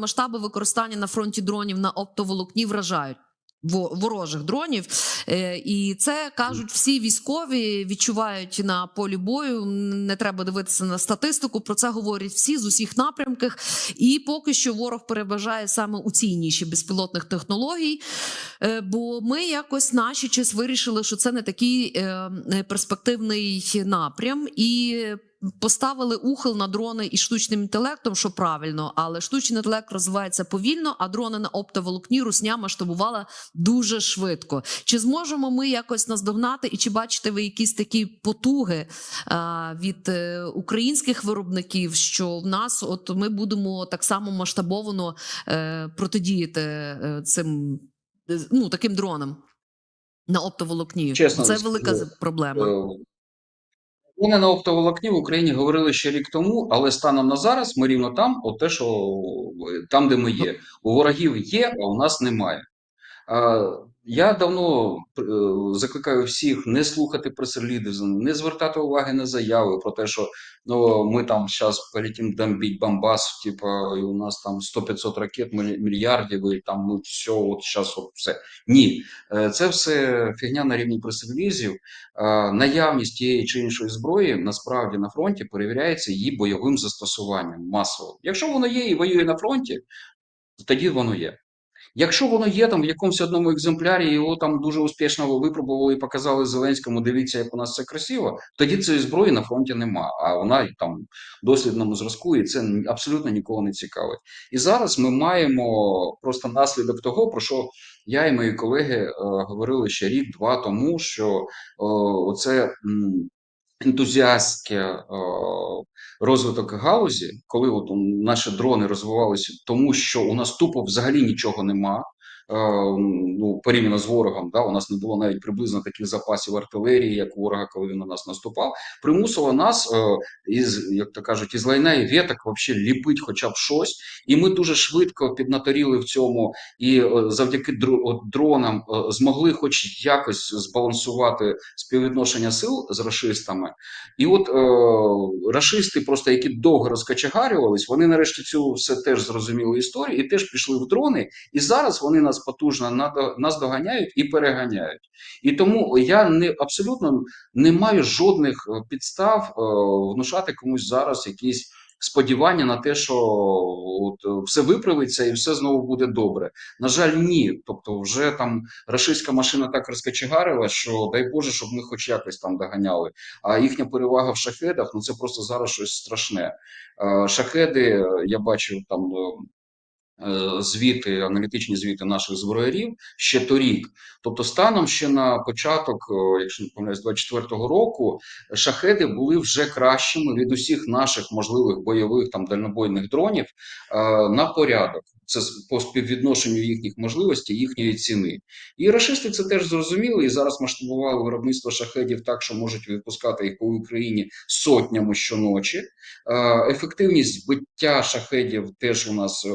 Масштаби використання на фронті дронів на оптоволокні вражають. Ворожих дронів, Е, і це кажуть всі військові відчувають на полі бою. Не треба дивитися на статистику. Про це говорять всі з усіх напрямків. І поки що ворог переважає саме у цій ніші безпілотних технологій. Е, Бо ми якось наші час вирішили, що це не такий е, перспективний напрям, і поставили ухил на дрони і штучним інтелектом, що правильно, але штучний інтелект розвивається повільно, а дрони на оптоволокні русня масштабувала дуже швидко. Чи зможемо ми якось наздогнати, і чи бачите ви якісь такі потуги а, від е, українських виробників, що в нас от ми будемо так само масштабовано е, протидіяти е, цим е, ну таким дронам на оптоволокні? Чесно це велика з- проблема. Вони на оптоволокні в Україні говорили ще рік тому, але станом на зараз ми рівно там, от те, що е, там, де ми є. У ворогів є, а у нас немає. Я давно е, закликаю всіх не слухати прес-релізів, не звертати уваги на заяви про те, що ну, ми там зараз полетим бомбить Бомбас, типа, і у нас там 100-500 ракет, мільярдів, і там ну, все, от зараз от все. Ні, Е, це все фігня на рівні прес-релізів. Наявність тієї чи іншої зброї насправді на фронті перевіряється її бойовим застосуванням масово. Якщо воно є і воює на фронті, тоді воно є. Якщо воно є там в якомусь одному екземплярі, його там дуже успішно випробували і показали Зеленському, дивіться, як у нас це красиво, тоді цієї зброї на фронті нема, а вона там в дослідному зразку, і це абсолютно нікого не цікавить. І зараз ми маємо просто наслідок того, про що я і мої колеги е, говорили ще рік-два тому, що е, оце. м, Ентузіастське е, розвиток галузі, коли от наші дрони розвивалися, тому що у нас тупо взагалі нічого нема. Е, Ну, порівняно з ворогом, да, у нас не було навіть приблизно таких запасів артилерії, як у ворога, коли він на нас наступав, примусило нас е, із, як то кажуть, із лайна і веток вообще ліпить хоча б щось. І ми дуже швидко піднаторіли в цьому, і е, завдяки дронам змогли, хоч якось збалансувати співвідношення сил з рашистами. І от е, рашисти, просто які довго розкачагарювались, вони нарешті цю все теж зрозуміли історію і теж пішли в дрони. І зараз вони нас потужно надо- нас доганяють і переганяють. І тому я не абсолютно не маю жодних е, підстав е, внушати комусь зараз якісь. Сподівання на те, що от е, все виправиться і все знову буде добре. На жаль, ні. Тобто, вже там рашистська машина так розкачегарила, що дай Боже, щоб ми хоч якось там доганяли. А їхня перевага в шахедах ну це просто зараз щось страшне. Шахеди, я бачив там. Е, Звіти, аналітичні звіти наших зброярів ще торік. Тобто, станом ще на початок, е, якщо не помиляюсь, 24-го року, шахеди були вже кращими від усіх наших можливих бойових там дальнобойних дронів е, на порядок. Це по співвідношенню їхніх можливостей, їхньої ціни. І рашисти це теж зрозуміли і зараз масштабували виробництво шахедів так, що можуть випускати їх по Україні сотнями щоночі. Ефективність збиття шахедів теж у нас е,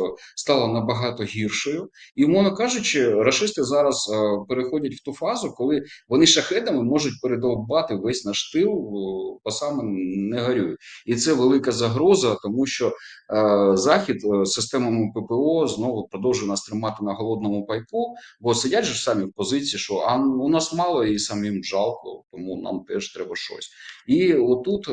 стала набагато гіршою. І, умовно кажучи, рашисти зараз е, переходять в ту фазу, коли вони шахедами можуть передовбати весь наш тил, е, по самим не горюй. І це велика загроза, тому що е, Захід системами ППО знову продовжує нас тримати на голодному пайку, бо сидять же самі в позиції, що а у нас мало і самим жалко, тому нам теж треба щось. І отут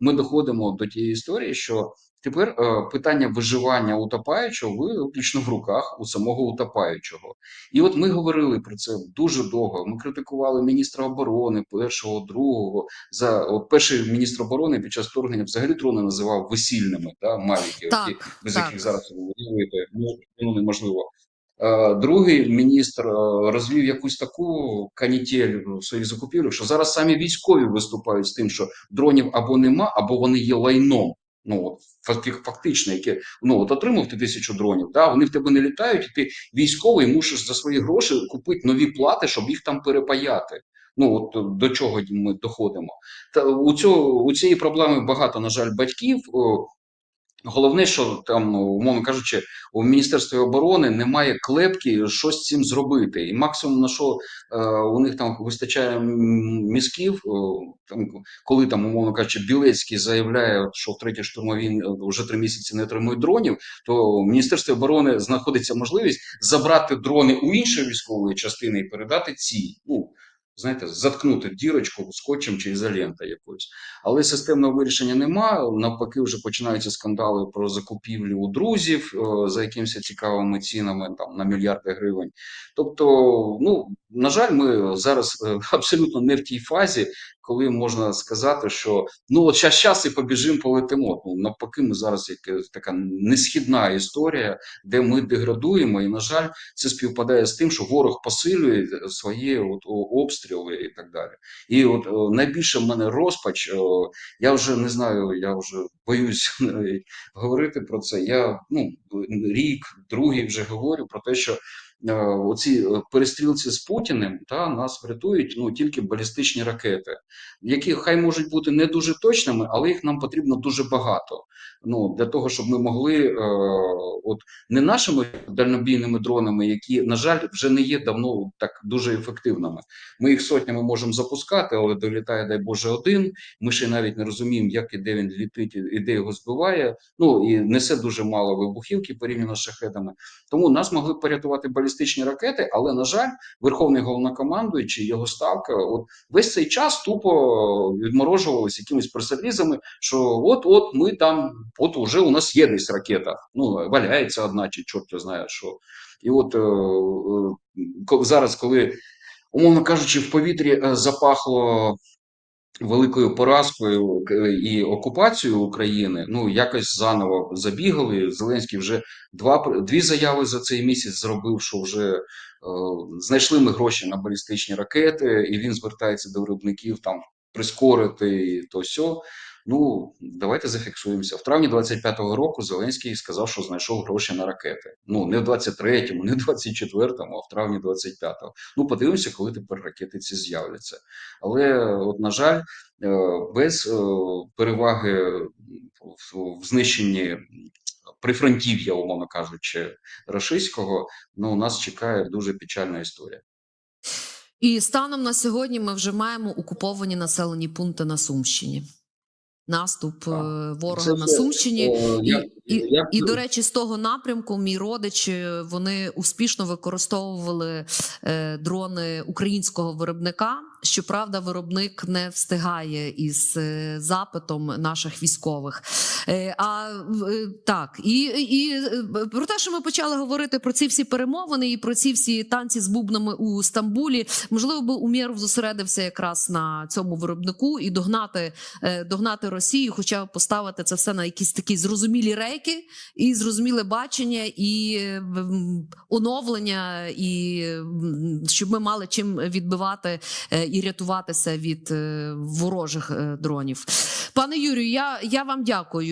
ми доходимо до тієї історії, що тепер е, питання виживання утопаючого виключно в руках у самого утопаючого. І от ми говорили про це дуже довго. Ми критикували міністра оборони, першого, другого. За от перший міністр оборони під час вторгнення взагалі дрони називав весільними, да, мавіки, Так, які, без так. яких зараз воюєте, ну, ну, неможливо. Е, Другий міністр е, розвів якусь таку канітель в своїх закупівлях, що зараз самі військові виступають з тим, що дронів або нема, або вони є лайном. Ну от факти- фактично, яке ну от отримав ти тисячу дронів, да вони в тебе не літають, і ти військовий мусиш за свої гроші купити нові плати, щоб їх там перепаяти. Ну от до чого ми доходимо. Та у цього у цієї проблеми багато, на жаль, батьків. Головне, що там, умовно кажучи, у Міністерстві оборони немає клепки, що з цим зробити. І максимум на що е, у них там вистачає мізків, о, там, коли там, умовно кажучи, Білецький заявляє, що в третій штурмовій е, вже три місяці не отримують дронів, то в Міністерстві оборони знаходиться можливість забрати дрони у іншої військової частини і передати ці. Ну, знаєте, заткнути дірочку скотчем чи ізолента якоюсь. Але системного вирішення нема. Навпаки, вже починаються скандали про закупівлю у друзів е, за якимось цікавими цінами там на мільярди гривень. Тобто, ну на жаль, ми зараз е, абсолютно не в тій фазі, коли можна сказати, що ну от щас, щас і побіжимо, полетимо. Ну навпаки, ми зараз як е, така несхідна історія, де ми деградуємо, і на жаль, це співпадає з тим, що ворог посилює свої от, о- обстріли і так далі. І от е, найбільше в мене розпач. е, Я вже не знаю, я вже боюсь навіть говорити про це. Я ну рік, другий вже говорю про те, що оці е, перестрілці з Путіним та нас врятують ну тільки балістичні ракети, які хай можуть бути не дуже точними, але їх нам потрібно дуже багато. Ну для того, щоб ми могли, е, от не нашими дальнобійними дронами, які на жаль вже не є давно так дуже ефективними. Ми їх сотнями можемо запускати, але долітає, дай Боже, один. Ми ще навіть не розуміємо, як і де він літить, і де його збиває. Ну і несе дуже мало вибухівки порівняно з шахедами. Тому нас могли порятувати балістичні ракети, але на жаль, верховний головнокомандуючий, його ставка, от весь цей час тупо відморожувалися якимись пресалізами, що от, от ми там, от уже у нас є десь ракета. Ну валяється одна, чи чорт його знає що. І от е, е, зараз, коли умовно кажучи, в повітрі е, запахло великою поразкою к- і окупацією України, ну якось заново забігали. Зеленський вже два дві заяви за цей місяць зробив, що вже е, знайшли ми гроші на балістичні ракети, і він звертається до виробників там прискорити то сьо. Ну, давайте зафіксуємося. В травні 25-го року Зеленський сказав, що знайшов гроші на ракети. Ну, не в 23-му, не в 24-му, а в травні 25-го. Ну, подивимося, коли тепер ракети ці з'являться. Але, от, на жаль, е, без е, переваги в, знищенні прифронтів'я, умовно кажучи, рашистського, ну, нас чекає дуже печальна історія. І станом на сьогодні ми вже маємо окуповані населені пункти на Сумщині. Наступ Так. е, ворога Це- на Сумщині. Е, І, я- і, я- і до речі, з того напрямку мій родич е, вони успішно використовували е, дрони українського виробника. Щоправда, виробник не встигає із е, запитом наших військових. Е, а е, так, і, і про те, що ми почали говорити про ці всі перемовини і про ці всі танці з бубнами у Стамбулі, можливо, би Умєров зосередився якраз на цьому виробнику і догнати, догнати Росію, хоча б поставити це все на якісь такі зрозумілі рейки і зрозуміле бачення, і оновлення, і щоб ми мали чим відбивати і рятуватися від е, ворожих е, дронів. Пане Юрію, я, я вам дякую.